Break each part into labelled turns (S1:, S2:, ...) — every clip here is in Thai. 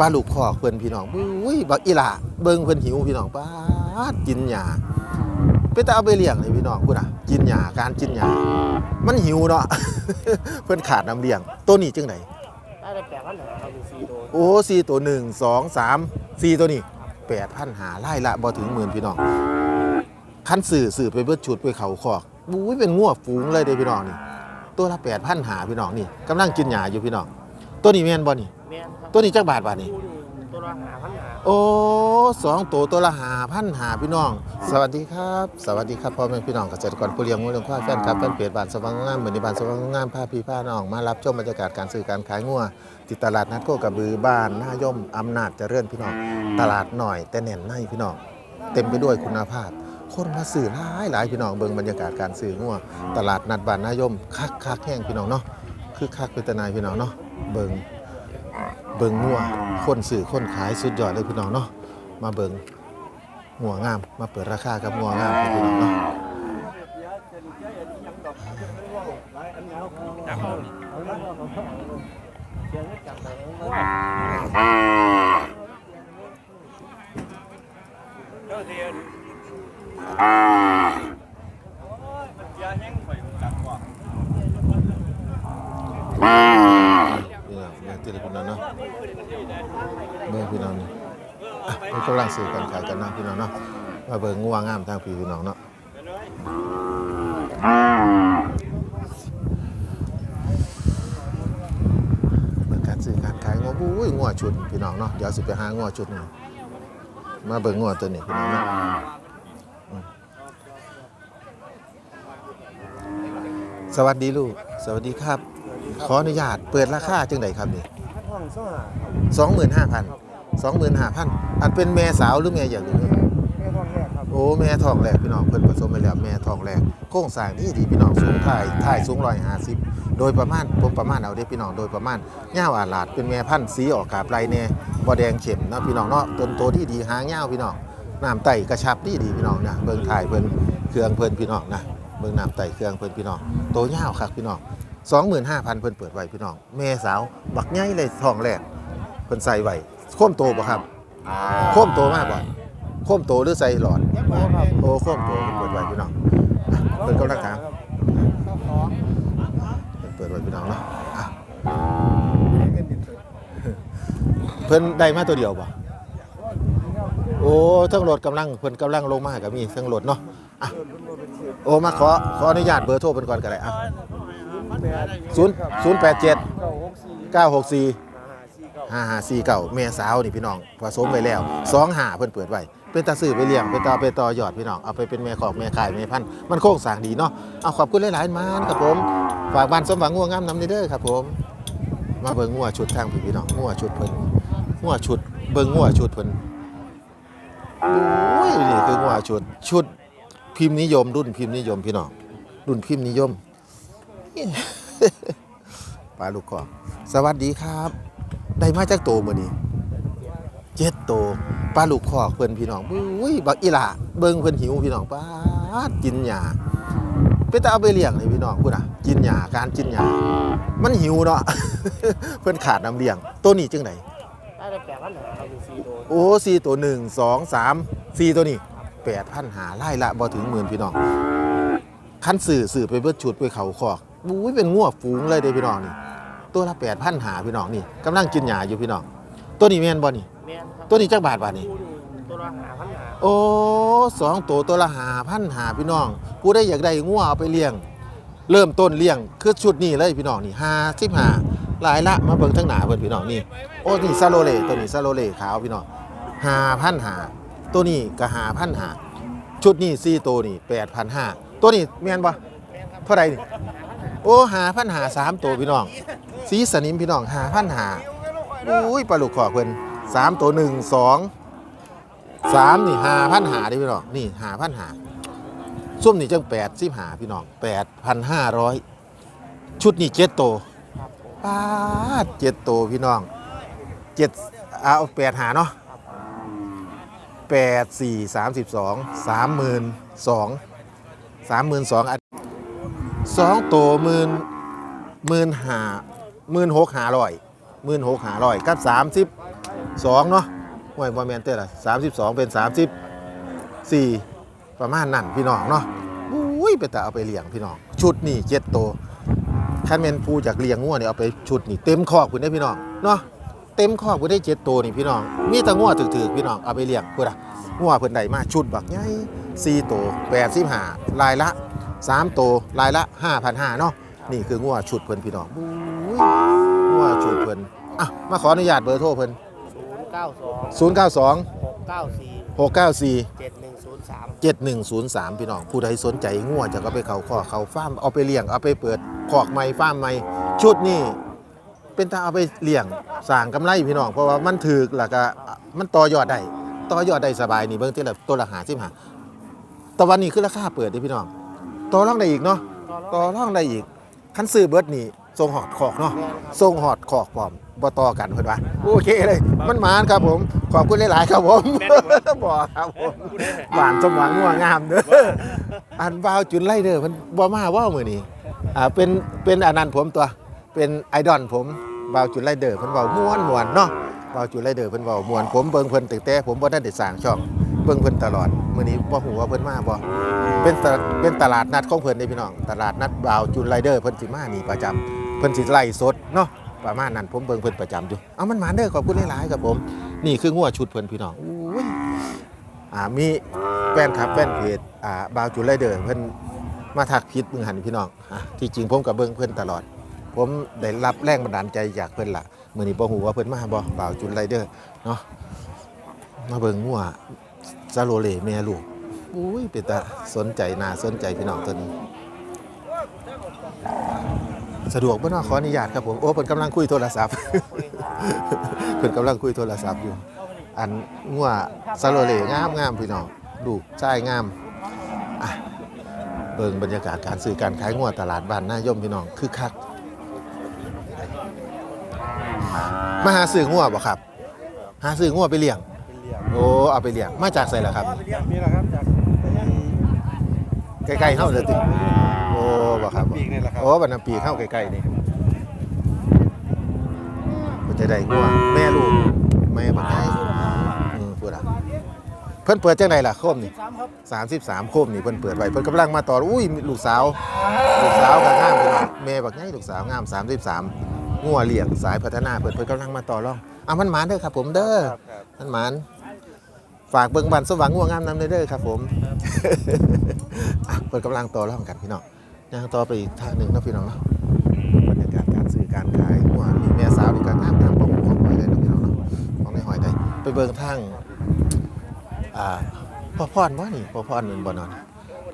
S1: ปลาลูกคอกเพิ่นพี่น้องอุ้ยบักอีหล่าเบิ่งเพิ่นหิวพี่น้องป้าดกินหญ้าไปแต่เอาไปเลี้ยงเลยพี่น้องพุ่นน่ะกินหญ้าการกินหญ้ามันหิวเนาะ เพิ่นขาดน้ำเลี้ยง ตัวนี้จังได
S2: ได้แต่แปดพันหาครับอยู่สี่โดน
S1: โอ้สี่ตัวหนึ่งสองสามสี่ตัวนี้แปดพันหาไล่ละบ่ถึงหมื่นพี่น้องคันสื่อสื่อไปเบิดชุดไปเขาคอกอุ้ยเป็นงัวฝูงเลยเด้พี่น้องนี่ตัวละแปดพันหาพี่น้องนี่กำลังกินหญ้าอยู่พี่น้องตัวนี้แม่นบ่นี่
S2: แม่นครับ
S1: ตัวนี้จักบาทบาทนี่
S2: คู่นี่ ตัวละหาพันหา
S1: โอ้สองตัวตัวละหาพันหาพี่น้อง สวัสดีครับ สวัสดีครับพ่อแม่พี่น้องเกษตรกรผู้เลี้ยงงูเลี้ยงควายแฟนครับแฟนเพจบ้านสว่างงามเหมือนในบ้านสว่างงามพาพี่พาน้องมารับชมบรรยากาศการซื้อการขายงัวที่ตลาดนัดโคกระบือบ้านหน้าย่อมอำนาจเจริญพี่น้อง ตลาดหน่อย แต่แน่นในพี่น้อง เต็มไปด้วยคุณภาพ คนมาซื้อหลายหลายพี่น้องเบิ่งบรรยากาศการซื้องัวตลาดนัดบ้านหน้าย่อมคักคักแห้งพี่น้องเนาะคือคักเป็นตะนายพี่น้องเนาะเบิ่ง เบิ่งงัวคนสื่อคนขายสุดยอดเลยพี่น้องเนาะมาเบิ่งงัวงาม มาเปิดราคากับงัวงามพี่น้องเนาะอ่าน้องเบิ่งที่ละพี่น้องเนาะเบิ่งพี่น้องนี่อะ สื่อกันขายกันเนาะพี่น้องเนาะมาเบิ่งงัวงามทางพี่พี่น้องเนาะเบิ่งการซื้อการขายงัวบุ้ยงัวชุดพี่น้องเนาะเดี๋ยวสิไปหางัวชุดหนึงมาเบิ่งงัวตัวนี้พี่น้องเนาะสวัสดีลูก สวัสดีครับ ขออนุญาตเปิดราคาจังไดครับนี่สองหมื่นห้าพัน สองหมื่นห้าพันอันเป็นแม่สาวหรือแม่อย่างนี้
S2: แม่ห้องแรกครับ
S1: โอ้แม่ทองแรกพี่น้องเพิ่นผสมไปแล้วแม่ทองแรกโค้งสร้างนี่ดีพี่น้องสูงถ่ายถ่ายสูงร้อยห้าสิบโดยประมาณผมประมาณเอาเด้พี่น้องโดยประมาณเง่าวอาลาดเป็นแม่พันธุ์สีออกกาบไรแน่บ่แดงเข็มเนาะพี่น้องเนาะต้นโตที่ดีหางเง่าวพี่น้องน้ำไตกระชับดีดีพี่น้องนะเบิ่งถ่ายเพิ่นเครื่องเพิ่นพี่น้องนะเบิ่งน้ำไตเครื่องเพิ่นพี่น้องโตเง่าวคักพี่น้องสองหมื่นห้าพันเพิ่นเปิดไว้พี่น้องแม่สาวบักใหญ่เลยทองแรกเพิ่นใส่ไว้โค้มโตบ่ครับโค้มโตมากบ่โค้มโตหรือใส่หลอด
S2: โอ้ครับ
S1: โอ้โค้มโตเพิ่นเปิดไว้พี่น้องอะเพิ่นกำลังถาม
S2: ข้าวของ
S1: เพิ่นเปิดไว้พี่น้องเนาะอะเพิ่นได้มาตัวเดียวบ่โอ้ทั้งรถกำลังเพิ่นกำลังลงมาก็มีทั้งรถเนาะอะโอ้มาขอขออนุญาตเบอร์โทรเพิ่นก่อนก็ได้อะ
S2: แปด
S1: ศูนย์ศูนย์แปดเจ็ด
S2: เก้าหกสี่
S1: เก้า ห้า
S2: ห้าสี่เก้า
S1: ห้าห้าสี่เก่าแม่สาวนี่พี่น้องผสมไปแล้วสองหาเพิ่นเปิดไว้เป็นตาซื้อไปเลี้ยงเป็นตาไปต่อยอดพี่น้องเอาไปเป็นแม่ของแม่ขายแม่พันธุ์มันโค้งสร้างดีเนาะเอาขอบคุณหลายๆมานครับผมฝากบ้านสมหวังงัวงามนำเด้อครับผมมาเบิ่งงัวชุดทางพี่พี่น้องงัวชุดเพิ่นงัวชุดเบิ่งงัวชุดเพิ่นโอ้ยนี่คืองัวชุดชุดพิมพ์นิยม รุ่นพิมพ์นิยมพี่น้องรุ่นพิมพ์นิยมปลาลูกกอกสวัสดีครับ ได้มาจากโตมื้อนี้เจ็ดโตปลาลูกคอกเพิ่นพี่น้องอุ้ยบักอีหล่าเบิ่งเพิ่นหิวพี่น้องป้าดกินหญ้าไปแต่เอาไปเลี้ยงเลยพี่น้องพุ่นน่ะกินหญ้าการกินหญ้ามันหิวเนาะ เพิ่นขาดน้ำเลี้ยง ตัวนี้จังได
S2: ได้แต่แปดพันหาครับอยู่สี่โดน
S1: โอ้สี่ตัวหนึ่งสองสามสี่ตัวนี้แปดพันหาไล่ละบ่ถึงหมื่นพี่น้องคันสื่อสื่อไปเบิดชุดไปเขาคอกอุ้ยเป็นงัวฝูงเลยเด้พี่น้องนี่ ตัวละแปดพันหาพี่น้องนี่กำลังกินหญ้าอยู่พี่น้องตัวนี้แม่นบ่นี่
S2: แม่นครับ
S1: ตัวนี้จักบาทบาทนี่
S2: คู่นี่ตัวละหาพันหา
S1: โอ้สองตัวตัวละหาพันหาพี่น้อง ผู้ได้อยากได้งัวเอาไปเลี้ยง เริ่มต้นเลี้ยงคือชุดนี้เลยพี่น้องนี่ห้าสิบห้าหลายละมาเบิ่งทั้งหนาเพิ่นพี่น้องนี่โอ้นี่ซาโลเลตัวนี้ซาโลเลขาวพี่น้องห้าพันหาตัวนี้ก็หาพันหาชุดนี้สี่ตัวนี่แปดพันห้าตัวนี้แม่นปะเท่าไหร่นี่โอ้หาพันหาสามตัวพี่น้อง สีสนิมพี่น้องหาพันหาอุ้ยปลาลูกขอเพิ่นสามตัวหนึ่งสองสามนี่หาพันหาดิพี่น้องนี่หาพันหาส้มนี่จังแปดสิบหาพี่น้องแปดพันห้าร้อยชุดนี่เจ็ดโตว
S2: ครับผม
S1: ป้าดเจ็ดโตวพี่น้องเจ็ดเอาแปดหาเนาะแปดสี่สามสิบสองสามหมื่นสองสามหมื่นสองสองโตหมื่นหมื่นหา หมื่นหกหาร้อยหมื่นหกหาร้อยกับสามสิบ32เนาะห่วยบ่แมนเต้อละ32เป็น34ประมาณนั้นพี่น้องเนาะอุ้ยไปแต่เอาไปเลี้ยงพี่น้อง ชุดนี่เจ็ดโตวคันแมนผู้จากเลี้ยงงัวนี่เอาไปชุดนี่เต็มคอกพุ่นได้พี่น้องเนาะเต็มคอกพุ่นได้เจ็ดโตวนี่พี่น้องมีแต่งัวถือๆพี่น้องเอาไปเลี้ยงพุ่นอะงัวเพิ่นได้มาชุดบักใหญ่4โตว85ลายละ3โตวลายละ5,500เนาะนี่คืองัวชุดเพิ่นพี่น้อง อุ้ยงัวชุดเพิ่นอะมาขออนุญาตเบอร์โทรเพิ่น
S2: ศูนย์เก้าสอง
S1: 092
S2: หกเก้าสี่
S1: 694
S2: เจ็ดหนึ่งศูนย์สาม
S1: 7103 พี่น้องผู้ใดสนใจงัวจะก็ไปเขาข้อเขาฟาร์มเอาไปเลี้ยงเอาไปเปิดคอกใหม่ฟาร์มใหม่ชุดนี้เป็นตาเอาไปเลี้ยงสร้างกำไรพี่น้องเพราะว่ามันถือแล้วก็มันต่อยอดได้ต่อยอดได้สบายนี่เบิ่งที่ละตัวละหาสิบหาแต่วันนี้คือราคาเปิดด้พี่น้องต่อรองได้อีกเนาะต่อรองได้อีกคันซื้อเบิดนี่ ทรงหอดขอกเนาะทรงหอดขอกปลอมบ่ต่อกันเพิ่นว่าโอเคเลย มันหมานครับผม ขอบคุณหลายๆครับผมบ่ครับผมหวานสมหวังงัวงามเด้ออันวาวจุนไล่เด้อมันบ่มาเว่ามื้อนี้อ่าเป็นเป็นอันนั้นผมตัว เป็นไอดอลผมวาวจุนไล่เด้อเพิ่นเว้าม่วนม่วนเนาะวาวจุนไล่เด้อเพิ่นเว้าม่วนผมเบิ่งเพิ่นตั้งแต่ผมบ่ทันได้สร้างช่องเบิ่งเพิ่นตลอดมื้อนี้บ่ฮู้ว่าเพิ่นมาบ่เป็นตลาดเป็นตลาดนัดของเพิ่นเด้พี่น้อง ตลาดนัดวาวจุนไล่เด้อเพิ่นสิมานี่ประจำ เพิ่นสิไล่สดเนาะประมาณนั้นผมเบิ่งเพิ่นประจำอยู่เอามันมาเด้อขอบคุณหลายๆครับผม นี่คืองัวชุดเพิ่นพี่น้องอุ้ยอ่ามีแฟนคลับแฟนเพจอ่าบาวจุไรเดอร์เพิ่นมาทักพิษมึงหันพี่น้องอะที่จริงผมกับเบิ้งเพิ่นตลอด ผมได้รับแรงบันดาลใจจากเพิ่นล่ะมื้อนี้บ่ฮู้ว่าเพิ่นมาบ่บาวจุไรเดอร์เนาะมาเบิ่งงัวซาโลเลแม่ลูกอุ้ยเป็นตาสนใจน่าสนใจพี่น้องตัวนี้ สะดวกบ่เนาะขออนุญาตครับผมโอ้เพิ่นกำลังคุยโทรศัพท์ เพิ่นกำลังคุยโทรศัพท์อยู่ อันงัวซาโลเลงามงามพี่น้องดูใช่งามอะเบิ่งบรรยากาศการซื้อการขายงัวตลาดบ้านหน้ายมพี่น้องคือคักมาหาซื้องัวบ่ครับ หาซื้องัวไปเลี้ยง
S2: เป็นเหลี่ยม
S1: โอ้เอาไปเลี้ยงมาจากไสล่ะครับ
S2: นี่แหละครับจาก
S1: ใกล้ๆเฮาเลยติโอ้ บ่ครับ
S2: ปีกนี่แหละครับ
S1: โอ้บันน้ำปีเข้าใกล้ๆนี่ก็จะได้งัวแม่ลูกแม่บักไงอืมพูดอะเพิ่นเปิดจังไดล่ะโคมนี่
S2: สามครับ
S1: 33โคมนี่เพิ่นเปิดไว้เพิ่นกำลังมาต่ออุ้ยมีลูกสาว ลูกสาวก็งามพี่น้องแม่บักไงลูกสาวงาม33งัวเลี้ยงสายพัฒนาเพิ่นเพิ่นกำลังมาต่อรองอะมันหมานเด้อครับ ผมเด้อ
S2: ครับครับ
S1: มันหมานฝากเบิ่งบันสว่างงัวงามนำเด้อครับผมอะเปิดกำลังต่อรองกันพี่น้อง ย่างต่อไปอีกทางหนึ่งนะพี่น้องเนาะบรรยากาศการซื้อการขายงัวมีแม่สาวนี่ก็งามงามบ่ของหอยเลยนะพี่น้องเนาะของในหอยได้ไปเบิ่งทางอ่าพ่อพรว่านี่พ่อพรมันบ่นอน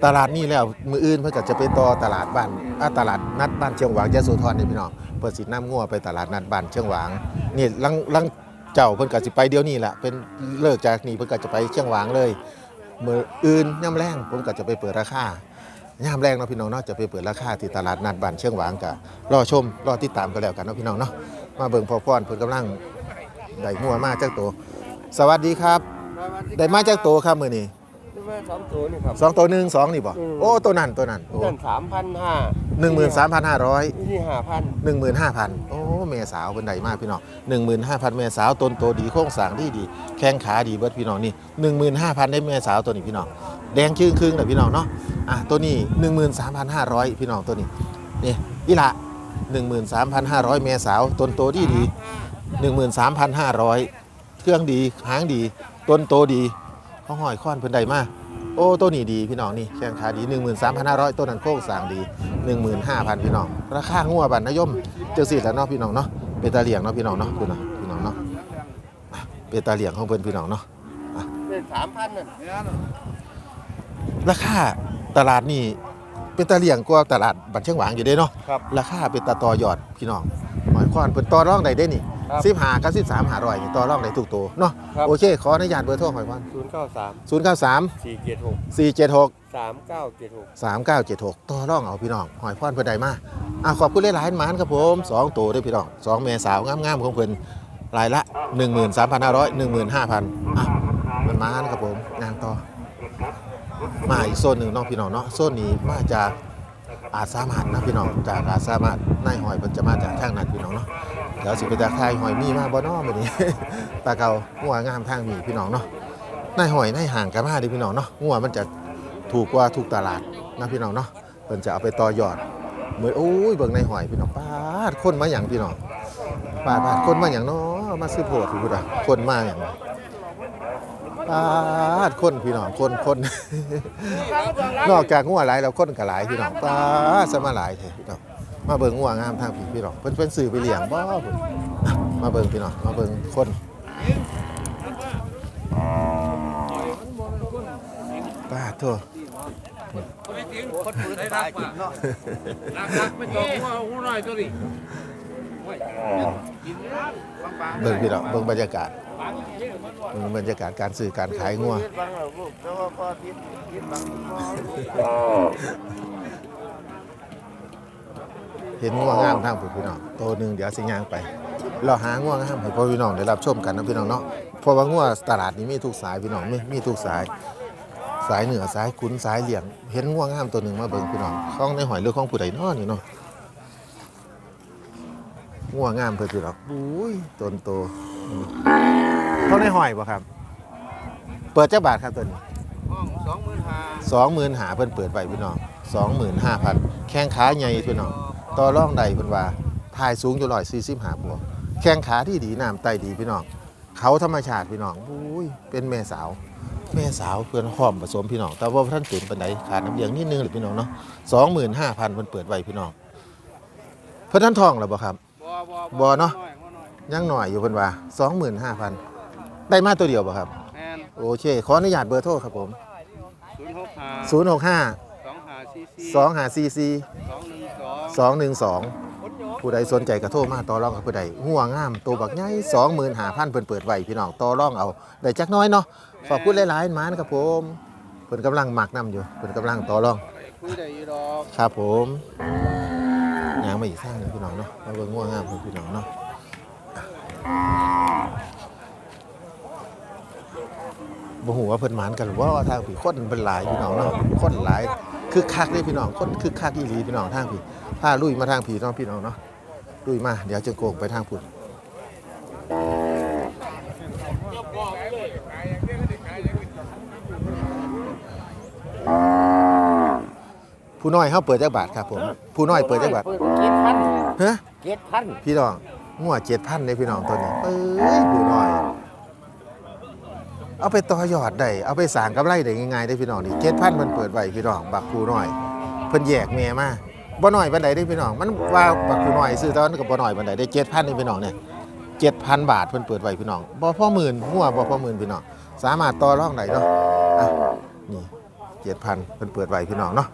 S1: ตลาดนี่แล้วมืออื่นเพื่อจะไปต่อตลาดบ้านอ่าตลาดนัดบ้านเชียงหวางยะโสธรนี่พี่น้องเปิดสินน้ำงัวไปตลาดนัดบ้านเชียงหวางนี่ลังลังเจ้าเพิ่นก็สิไปเดี๋ยวนี้แหละเป็นเลิกจากนี้เพิ่นก็จะไปเชียงหวางเลยมืออื่นย่ำแรงผมก็จะไปเปิดราคา ย่ำแรงเนาะพี่น้องเนาะจะไปเปิดราคาที่ตลาดนัดบ้านเชียงหวางกะรอชมรอติดตามกันแล้วกันเนาะพี่น้องเนาะมาเบิ่งพอพรเพิ่นกำลังได้งัวมาจากโตวสวัสดีครับ ได้มาจากโตวครับมื้อนี้
S2: นี่แม่สองตัวนี่ครับ
S1: สองตัวหนึ่งสองนี่บ่
S2: อืม
S1: โอ้ตัวนั้นตัวนั้นโอ้
S2: นั่นสามพันห้า
S1: หนึ่งหมื่นสามพันห้าร้อย
S2: นี่ห้าพัน
S1: หนึ่งหมื่นห้าพันโอ้แม่สาวเป็นใดมากพี่น้องหนึ่งหมื่นห้าพันแม่สาวต้นโตดีโค้งสร้างดีดีแข้งขาดีเบิดพี่น้องนี่หนึ่งหมื่นห้าพันได้แม่สาวตัวนี้พี่น้อง แดงชื่งครึ่งเลยพี่น้องเนาะอะตัวนี้หนึ่งหมื่นสามพันห้าร้อยพี่น้องตัวนี้นี่อีละหนึ่งหมื่นสามพันห้าร้อยแม่สาวต้นโตดีดีหนึ่งหมื่นสามพันห้าร้อยเครื่องดีหางดี ต้นโตดีเขาหอยค้อนเพิ่นใดมากโอ้ตัวนี้ดีพี่น้องนี่แข้งขาดีหนึ่งหมื่นสามพันห้าร้อยต้นนั้นโค้งสางดี 15,000 พี่น้อง ราคางัวบันนายมเจอสิแล้วเนาะพี่น้องเนาะเป็นตาเหลียงเนาะพี่น้องเนาะคุณนะพี่น้องเนาะเป็นตาเหลียงของเพิ่นพี่น้องเนาะ
S2: นี่สามพันนั่น
S1: ราคาตลาดนี่เป็นตาเหลียงกว่าตลาดบันเชียงหวางอยู่เด้เนาะ
S2: ครับ
S1: ราคาเป็นตาต่อยอดพี่น้องหมายความเพิ่นต่อรองได้เด้นี่
S2: ครับ
S1: สิบห้ากับสิบสามหาร้อยนี่ต่อรองได้ทุกตัวเนาะ
S2: ครับ
S1: โอเค ขออนุญาตเบอร์โทรหอยความ
S2: ศูนย์เก้าสาม
S1: ศูนย์เก้าสาม
S2: สี่เจ็ดหก
S1: สี่เจ็ดหก
S2: สามเก้าเจ็ดหก
S1: สามเก้าเจ็ดหกต่อร่องเอาพี่น้อง หอยพรเพื่อนใดมาอะขอบคุณหลายๆหมานครับผมสองตัวด้วยพี่น้องสองเมสาวงามๆของเพื่อนรายละหนึ่งหมื่นสามพันห้าร้อยหนึ่งหมื่นห้าพันอะมันหมานครับผมงานต่อ มาอีกโซนหนึ่งน้องพี่น้องเนาะโซนนี้มาจากอาสามารถนะพี่น้องจากอาสามารถนายหอยเพิ่นจะมาจากทางนั้นพี่น้องเนาะเดี๋ยวสิไปจากทายหอยมีมาบ่เน้อมื้อนี้ตาเก่างัวงามทางมีพี่น้องเนาะนายหอยนายห่างกันมาดิพี่น้องเนาะงัวมันจะถูกกว่าทุกตลาดนะพี่น้องเนาะเพิ่นจะเอาไปต่อยอดเหมือนโอ้ยเบิ่งนายหอยพี่น้องปาดคนมาหยังพี่น้องปาดปาดคนมาหยังเนาะมาซื้อโพดพี่พุทธะคนมาหยัง ปาดคนพี่น้องคนคนนอกจากงัวหลายแล้วคนก็หลายพี่น้องปาดซะมาหลายแท้พี่น้องมาเบิ่งงัวงามทางพี่พี่น้องเพิ่นเพิ่นซื้อไปเลี้ยงบ่พุ่นมาเบิ่งพี่น้องมาเบิ่งคนป้าโทษ
S3: ได้รักป่ะรักรักไม่จบหัวหัวหน่อยตัวดิ
S1: เบิ่งพี่น้องเบิ่งบรรยากาศเบิ่งบรรยากาศการซื้อการขายงัว
S2: บางเราลูกแต่ว่าพอทิศทิศบาง
S1: เห็นงัวงามทางพุ่นพี่น้องโตหนึ่งเดี๋ยวสิย่างไปเราหางัวงามให้พ่อพี่น้องได้รับชมกันนะพี่น้องเนาะเพราะว่างัวตลาดนี้มีทุกสายพี่น้องมีมีทุกสาย สายเหนือสายขุนสายเหลี่ยง เห็นงัวงามตัวหนึ่งมาเบิ่งพี่น้องของในหอยเรือของผู้ใดเนาะนี่เนาะ งัวงามเพิ่นพี่น้องอุ้ยต้นโตอืมเท่าในหอยบ่ครับ เปิดเจ้าบาทครับตัวนี้
S3: ห้องสองหมื่นห้า
S1: สองหมื่นหาเพิ่นเปิดไว้พี่น้องสองหมื่นห้าพันแข้งขาใหญ่พี่น้องต่อร่องใดเพิ่นว่าทายสูงอยู่ร้อยสี่สิบห้าบวกแข้งขาที่ดีน้ำไตดีพี่น้องเขาธรรมชาติพี่น้องอุ้ยเป็นแม่สาวแม่สาวเพื่อนหอมผสมพี่น้อง แต่ว่าท่านตื่นปันไดขาดน้ำเลี้ยงนิดนึงหรือพี่น้องเนาะสองหมื่นห้าพันเพิ่นเปิดไว้พี่น้องเพิ่นท่านทองแล้วบ่ครับ
S3: บ่บ่
S1: บ่เนาะ
S3: อยบ่น้อย
S1: ยังหน่อยอยู่เพิ่นว่าสองหมื่นห้าพันได้มาตัวเดียวบ่ครับ
S3: แมน
S1: โอเค ขออนุญาตเบอร์โทรครับผม
S3: ศูนย์หกห้า
S1: 065
S3: สองห้าซีซี
S1: 254
S3: สองหนึ่งสอง
S1: 212ผู้ใดสนใจก็โทรมาต่อรองกับผู้ใดหัวงามตัวบักใหญ่25,000เพิ่นเปิดไว้พี่น้องต่อรองเอาได้จักหน้อยเนาะขอบคุณหลายๆหมานครับผมเพิ่นกำลังหมักนํอยู่เพิ่นกำลังต่อรอง
S3: คุยได้อยู่ดอก
S1: ครับผม ยางมาอีกข้างหนึงพี่น้องเนาะมาเบิ่งง่วงงามของพี่น้องเนาะบ่หูว่าเพิ่นหมานกันหรือว่าทางพี่คนเป็นหลายพี่น้องเนาะคนหลายคือคักเลยพี่น้องคนคือคักอีหลีพี่น้องทางพี่พาลุยมาทางพี่เน้องพี่น้องเนาะลุยมาเดี๋ยวจะโกงไปทางพุ่น ผู้น้อยเฮาเปิดจักบาทครับผมผู้น้อยเปิดจักบาท
S2: เจ็ดพัน
S1: ฮะ
S2: เจ็ดพัน
S1: พี่น้องงัวเจ็ดพันเลยพี่น้องตัวนี้เอ้ยผู้น้อย เอาไปต่อยอดได้เอาไปสร้างกำไรได้ง่ายๆได้พี่น้องนี่เจ็ดพันมันเปิดไว้พี่น้องบักผู้น้อย เพิ่นแยกแม่มาบ่น้อยปานใดได้พี่น้อง มันว่าบักผู้น้อยซื้อตอนก็บ่น้อยปานใดได้เจ็ดพันนี่พี่น้องเนี่ยเจ็ดพันบาทเพิ่นเปิดไว้พี่น้องบ่พอหมื่นงัวบ่พอหมื่นพี่น้องสามารถต่อรองได้เนาะอะนี่ เจ็ดพันเพิ่นเปิดไว้พี่น้องเนาะ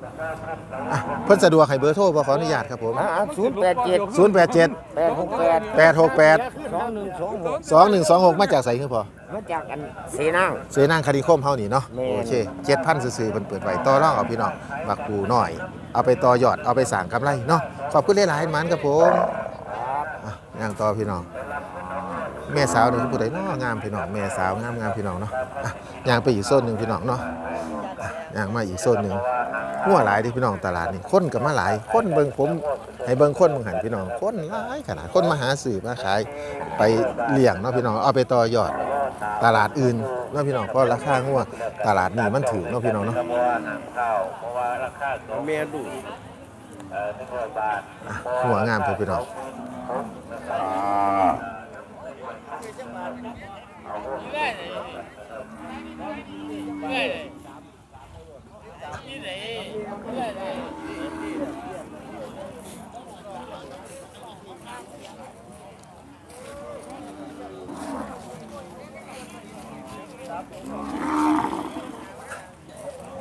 S1: อะเพิ่นสะดวกให้เบอร์โทรบ่ขออนุญาตครับผม
S2: อ่าศูนย์แปดเจ็ด
S1: 087
S2: แปดหกแปด
S1: 868
S2: สองหนึ่งสองหก
S1: 2126มาจากไสคือพอ
S2: มาจากอันเสนาง
S1: เสนางคดีคมเฮานี่เนาะ
S2: แม่น
S1: โอเค7,000ซื่อๆเพิ่นเปิดไว้ต่อรองเอาพี่น้องบักปูน้อย เอาไปต่อยอดเอาไปสร้างกำไรเนาะขอบคุณหลายๆหมันครับผมอะย่างต่อพี่น้องแม่สาวนี่คือผู้ใดเนาะงามพี่น้องแม่สาวงามงามพี่น้องเนาะอะย่างไปอีกโซนหนึงพี่น้องเนาะอะ ย่างมาอีกโซนหนึงหัวหลายเดิพี่น้องตลาดนี่คนก็มาหลาย คนเบิ่งผมให้เบิ่งคนเบิ่งหันพี่น้องคนหลายขนาดคนมาหาซื้อมาขายไปเลี้ยงเนาะพี่น้องเอาไปต่อยอดตลาดอื่นเนาะพี่น้องเพราะราคางัวตลาดนี้มันถือเนาะพี่น้องเนาะ
S2: เมียดู
S1: อะหัวงามเพิ่นพี่น้อง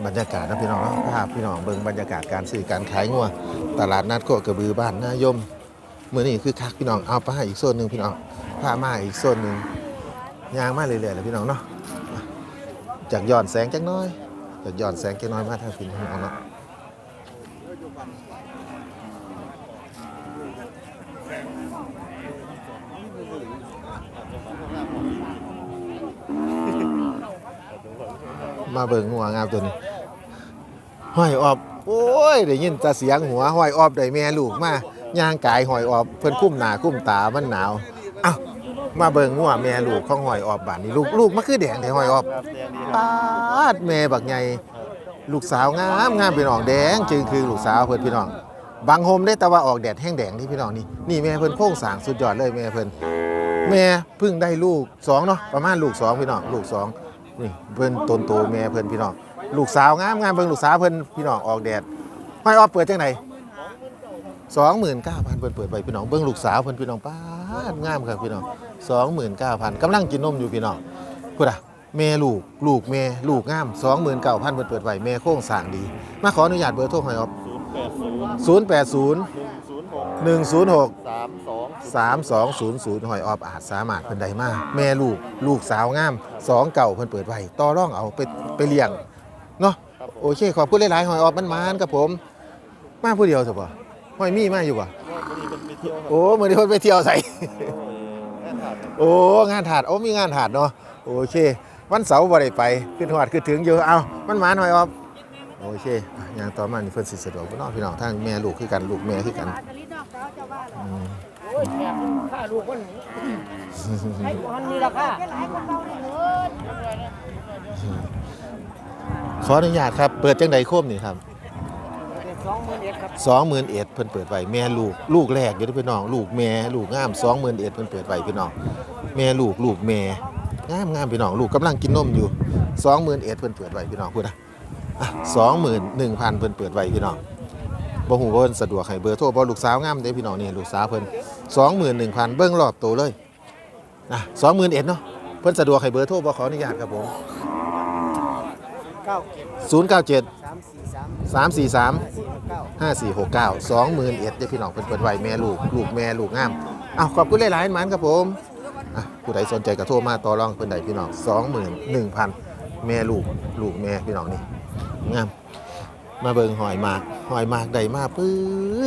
S1: บรรยากาศนะพี่น้องภาพพี่น้องเบิ่งบรรยากาศการซื้อการขายงัวตลาดนัดโคกระบือบ้านนายมเมื้อนี้คือคักพี่น้องเอาไปให้อีกโซนหนึ่งพี่น้องพามาอีกโซนหนึ่งย่างมาเรื่อยๆเลยพี่น้องเนาะจากย้อนแสงจักน้อยจากย้อนแสงจักน้อยมาทางพี่น้องเนาะมาเบิ่งหัวงามตัวนี้ ห้อยออบโอ้ยได้ยินแต่เสียงหัวห้อยออบได้แม่ลูกมาย่างกายหอยออบเพิ่นคุ้มหน้าคุ้มตามันหนาวอ้ามาเบิ่งงัวแม่ลูกของหอยออบบานนี้ลูกลูกมันคือแดงแต่หอยออบปาดแม่บักใหญ่ลูกสาวงามงามพี่น้องแดง จึงคือลูกสาวเพิ่นพี่น้องบางโฮมได้แต่ว่าออกแดดแห้งแดงนี่พี่น้องนี่นี่แม่เพิ่นโค้งสางสุดยอดเลยแม่เพิ่นแม่เพิ่งได้ลูกสองเนาะประมาณลูกสองพี่น้องลูกสองนี่เพิ่นตนโตแม่เพิ่นพี่น้อง ลูกสาวงามงามเบิ่งลูกสาวเพิ่นพี่น้องออกแดดหอยออบเปิดจังไหนสองหมื่นเก้าพันเปิดเปิดไปพี่น้องเบิ้งลูกสาวเพิ่นพี่น้องป้างามครับพี่น้องสองหมื่นเก้าพันกำลังกินนมอยู่พี่น้องพูดอะแม่ลูกลูกแม่ลูกงามสองหมื่นเก้าพันเปิดเปิดไปแม่โค้งสร้างดี มาขออนุญาตเบอร์โทรหอยออฟศูนย์แปดศูนย์หนึ่งศูนย์หกสามสองศูนย์ศูนย์หอยออฟอาจสามารถเพิ่นใดมากแม่ลูกลูกสาวงามสองเก่าเพิ่นเปิดไว้ต่อร่องเอาไปไปเลี้ยง โอเค ขอบคุณหลายๆหอยออฟมันมานๆครับผม มาผู้เดียวสิบ่หอยมีมาอยู่บ่โอ้มือนี้เพิ่นไปเที่ยวใส่ โอ้งานถาดโอ้มีงานถาดเนาะโอเค วันเสาร์บ่ได้ไปขึ้นหอดขึ้นถึงอยู่เอามันหมาหน่อยออมโอเคอะอย่างต่อมานี่เพิ่นสิสะดวกบ่เนาะพี่น้องทางแม่ลูกคือกันลูกแม่คือกันอืม
S2: โอ้ยแม่ค่าลูกคนให้คนนี้ละค่ะ
S1: ขออนุญาตครับ เปิดจังใดโคมนี่ครับ
S2: สองหมื่นเอ็ดครับ
S1: 20,000เอ็ดเพิ่นเปิดไว้แม่ลูกลูกแรกอยู่เด้อพี่น้อง ลูกแม่ลูกงาม20,000เอ็ดเพิ่นเปิดไว้พี่น้อง แม่ลูกลูกแม่งามงามพี่น้องลูกกำลังกินนมอยู่20,000เอ็ดเพิ่นเปิดไว้พี่น้องพูดนะอะ21,000เพิ่นเปิดไว้พี่น้องบ่ฮู้ว่าเพิ่นสะดวกให้เบอร์โทรบ่ลูกสาวงามเด้พี่น้องนี่ลูกสาวเพิ่น21,000เบิ่งรอบโตเลยนะ21,000เนาะเพิ่นสะดวกให้เบอร์โทรบ่ขออนุญาตครับผม
S2: เก้าเจ็ด
S1: 097
S2: สามสี่สาม
S1: 343
S2: สี่หกเก้า
S1: 5469 2 0 0 0เอ็ดพี่น้องเพิ่นเปิดไว้แม่ลูก ลูกแม่ลูกงามอ้าวขอบคุณหลายๆหมันครับผมอะผู้ใดสนใจก็โทรมาต่อรองเพิ่นได้พี่น้อง21,000 แม่ลูก ลูกแม่พี่น้องนี่งาม มาเบิงหอยหมากหอยหมากได้มาปื๊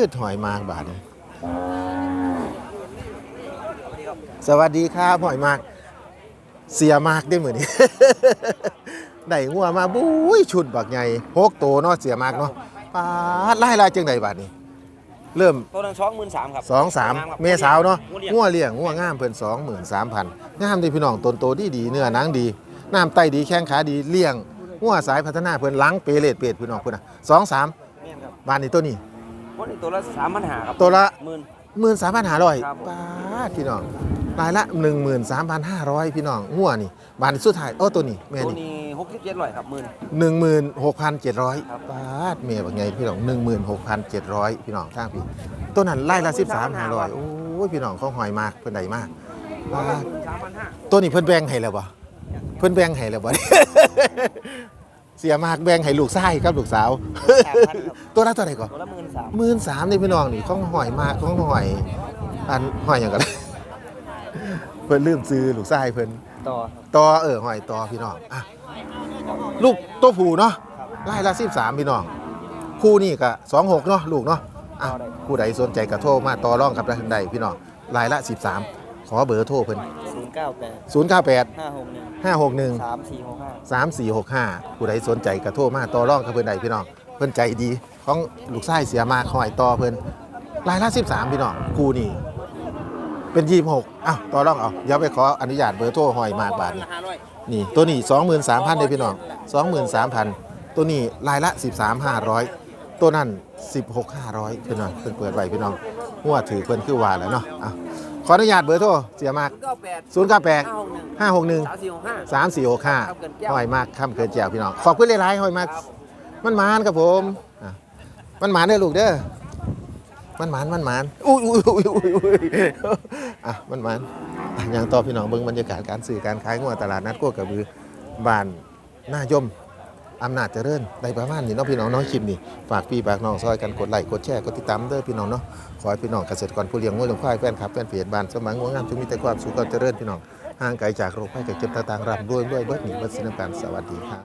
S1: ดหอยหมากบาดนี้สวัสดีครับหอยหมาก เสียหมากได้เหมือนนี้ ได้งัวมาบุ้ยชุดบักใหญ่หกโตเนาะเสียหมากเนาะปาดไล่ลายจังใดบาดนี้เริ่ม
S4: ตัวหนึงสองหมื่นสามครับ
S1: สองสามเมษาวเนาะ
S4: งัวเลี้ยง
S1: งัวเลี้ยงงัวงามเพิ่นสองหมื่นสามพันงามดีพี่น้องตนโตดีดีเนื้อหนังดีน้ำไตดีแข้งขาดีเลี้ยงงัวสายพัฒนาเพิ่นหล้างเปเลดเป็ดพี่น้องเพิ่นน่ะสองสาม
S4: แม่นครับ
S1: บานนี้ตัวนี้
S4: วันนี้ตัวละสามพันหาครับ
S1: ตัวละ
S4: หมื่น
S1: หมื่นสามพันห้าร้อย
S4: ครับผม
S1: ป้าดพี่น้องรายละหนึ่งหมื่นสามพันห้าร้อยพี่น้องงัวนี่บานสุดท้ายโอ้ตัวนี้แม่
S4: ตัว
S1: นี่
S4: นี้หกสิบเจ็ดร้อยครับหมื่น
S1: หนึ่งหมื่นหกพันเจ็ดร้อย
S4: ครับ
S1: ป้าดเมียแบบไงพี่น้องหนึ่งหมื่นหกพันเจ็ดร้อยพี่น้องทางพี่ตัวนั้นไล่ละสิบสามห้าร้อยโอ้ยพี่น้องเขาหอยมากเพิ่นใดมาก
S4: ตัว
S1: ป้า
S4: ละ
S1: ด
S4: หมื่นสามพันห้า
S1: ตัวนี้เพิ่นแบ่งให้แล้วบ่เพิ่นแบ่งให้แล้วบ่ เสียมากแบ่งให้ลูกชายกับลูกสาว
S4: สามพันครับ
S1: ตัวละเท่าไหร่ก่อน
S4: ตัวละหมื่นสาม
S1: หมื่นสามนี่พี่น้องนี่ของหอยมากของหอย อันหอยอย่างกัน เพิ่นลืมซื้อลูกชายเพิ่น
S4: ต่อ
S1: ต่อเออหอยต่อพี่น้องอะ ลูกตัวผู้เนาะไล่ละสิบสามพี่น้องคู่นี่ก็สองหกเนาะลูกเนาะอะผู้ใดสนใจก็โทรมาต่อรองกับทันใดพี่น้องรายละสิบสามขอเบอร์โทรเพิ่น
S4: ศูนย์เก้าแปด
S1: ศูนย์เก้าแปด
S4: ห้าหกหนึ่งสามสี่หกห้า
S1: สามสี่หกห้าผู้ใดสนใจก็โทรมาต่อรองกับเพิ่นใดพี่น้องเพิ่นใจดีของลูกชายเสียมากหอยต่อเพิ่นรายละสิบสามพี่น้องคู่นี่เป็นยี่หกอ้าวต่อรองเอาเดี๋ยวไปขออนุญาตเบอร์โทรหอยมากบาทนี่ นี่ตัวนี้สองหมื่นสามพันเลยพี่น้องสองหมื่นสามพันตัวนี้รายละสิบสามห้าร้อยตัวนั้นสิบหกห้าร้อยพี่น้องเพิ่นเปิดไว้พี่น้องหัวถือเพิ่นคือว่าแล้วเนาะอะขออนุญาตเบอร์โทรเสียมาก
S4: เก้าแปด
S1: ศูนย์เก้าแปด
S4: ห้าหกหนึ่ง
S1: ห้าหกหนึ่ง
S4: สามสี่หกห้า
S1: สามสี่หกห้า
S4: ครับเกินแก้ว
S1: หอยมากข้ามเกินแจวพี่น้อง ขอบคุณหลายๆหอยมาก มันหมานครับผมอะมันหมานเด้อลูกเด้อ มันหมานมันหมานอุ้ยอุ้ยอุ้ยอุ้ยอุ้ยอะมันหมาน อย่างต่อพี่น้องเบิ้งบรรยากาศการสื่อการขายงวดตลาดนัดกู้กระบือบ้านหน้ายมอำนาจเจริญได้ประมาณนี้เนาะพี่น้องเน้องคลิปนี่ฝากพี่ฝากน้องซอยกันกดไลค์กดแชร์กดติดตามเด้อพี่น้องเนาะขอให้พี่น้องเกษตรกรผู้เลี้ยงงัวเลี้ยงควายแฟนคลับแฟนเพจบ้านสมังงัวงามจงมีแต่ความสุขความเจริญพี่น้องห่างไกลจากโรคภัยไข้เจ็บต่างๆร่ำรวยด้วยเบิดหนีเบิดสินการสวัสดีครับ